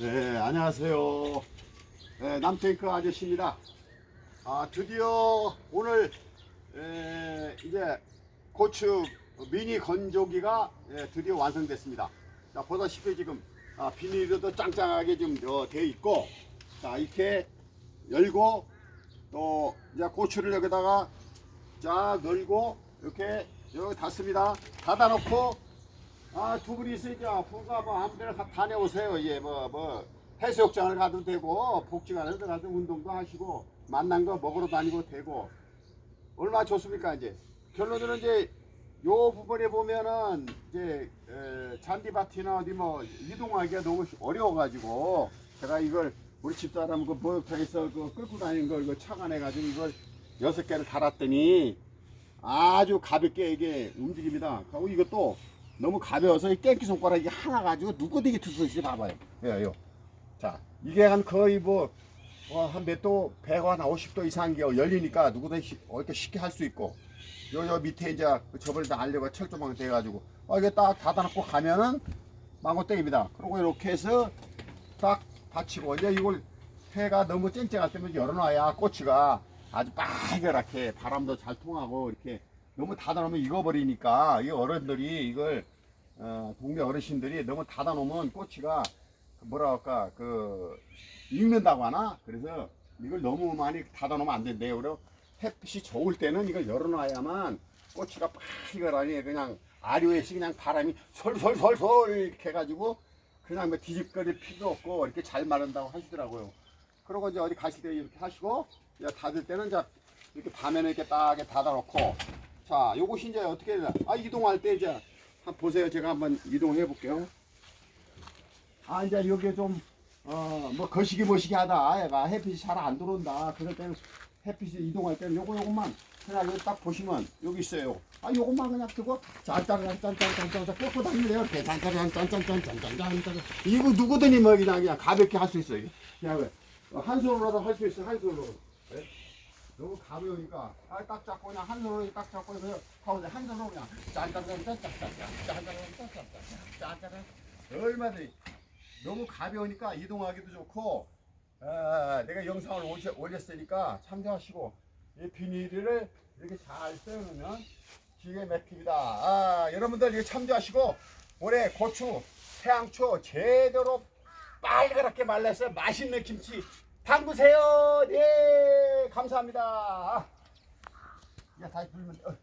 네, 안녕하세요. 네, 남탱크 아저씨입니다. 아, 드디어 오늘 에, 이제 고추 미니 건조기가 예, 드디어 완성됐습니다. 자, 보다시피 지금 아, 비닐도 짱짱하게 좀 어, 되어 있고, 자 이렇게 열고 또 이제 고추를 여기다가 쫙 넣고 이렇게 여기 닫습니다. 닫아놓고 아, 두 분이 있으니까 후가 뭐 아무 데나 가- 다녀오세요. 예, 뭐, 뭐, 해수욕장을 가도 되고, 복지관에 들어가서 운동도 하시고, 만난 거 먹으러 다니고 되고, 얼마나 좋습니까, 이제. 결론은 이제, 요 부분에 보면은, 이제, 에, 잔디밭이나 어디 뭐, 이동하기가 너무 어려워가지고, 제가 이걸, 우리 집사람 그 목욕탕에서 그 끌고 다니는 걸, 그 차관해가지고 이걸 여섯 개를 달았더니, 아주 가볍게 이게 움직입니다. 그리고 이것도 너무 가벼워서 이 깽기 손가락이 하나 가지고 누구든지 들수 있어요. 봐봐요. 예, 요. 자, 이게 한 거의 뭐, 어, 한몇 도, 100도, 한 50도 이상 게 열리니까 누구든지 쉬- 어, 이렇게 쉽게 할 수 있고, 요, 요 밑에 이제 그 저번에 다 알려가 철조망 돼가지고, 어, 이게 딱 닫아놓고 가면은 망고땡입니다. 그리고 이렇게 해서 딱 받치고, 이제 이걸 해가 너무 쨍쨍할 때면 열어놔야 꼬치가 아주 빨갛게 바람도 잘 통하고 이렇게 너무 닫아 놓으면 익어버리니까 이 어른들이 이걸 어, 동네 어르신들이 너무 닫아 놓으면 꼬치가 그 뭐라 할까 그 익는다고 하나 그래서 이걸 너무 많이 닫아 놓으면 안 된대요. 그리고 햇빛이 좋을 때는 이걸 열어놔야만 꼬치가 빨갛게 그냥 아류에서 그냥 바람이 솔솔솔솔 이렇게 해가지고 그냥 뭐 뒤집거릴 필요 없고 이렇게 잘 마른다고 하시더라고요. 그리고 이제 어디 가실 때 이렇게 하시고 닫을 때는 이제 이렇게 밤에는 이렇게 딱 닫아놓고 자 요것이 이제 어떻게 되나? 아 이동할 때 이제 한번 보세요. 제가 한번 이동해 볼게요. 아 이제 여기 좀어 뭐 거시기 머시기 하다. 얘가 햇빛이 잘 안 들어온다. 그럴 때는 햇빛이 이동할 때는 요거 요것만 그냥 여기 딱 보시면 여기 있어요. 아 요것만 그냥 두고 짠짠짠짠짠짠짠 꽂고 다니래요. 이렇게 짠짠짠짠짠짠짠짠짠 이거 누구든지 뭐 그냥 그냥 가볍게 할 수 있어요. 그냥 왜? 어, 한 손으로도 할 수 있어 한 손으로. 네? 너무 가벼우니까 아, 딱 잡고 그냥 한 손으로 딱 잡고 그냥 가운데 한 손으로 그냥 짠짠짠짠 짠짠짠 짠짠짠 짠짠짠 짠짠 얼마든지 너무 가벼우니까 이동하기도 좋고 아, 내가 영상을 올렸으니까 참조하시고 이 비닐을 이렇게 잘 세우면 기계 맥힙니다. 아, 여러분들 이거 참조하시고 올해 고추, 태양초 제대로 빨갛게 말라서 맛있는 김치 담그세요. 네. 감사합니다. 야, 다시 불면 돼. 어.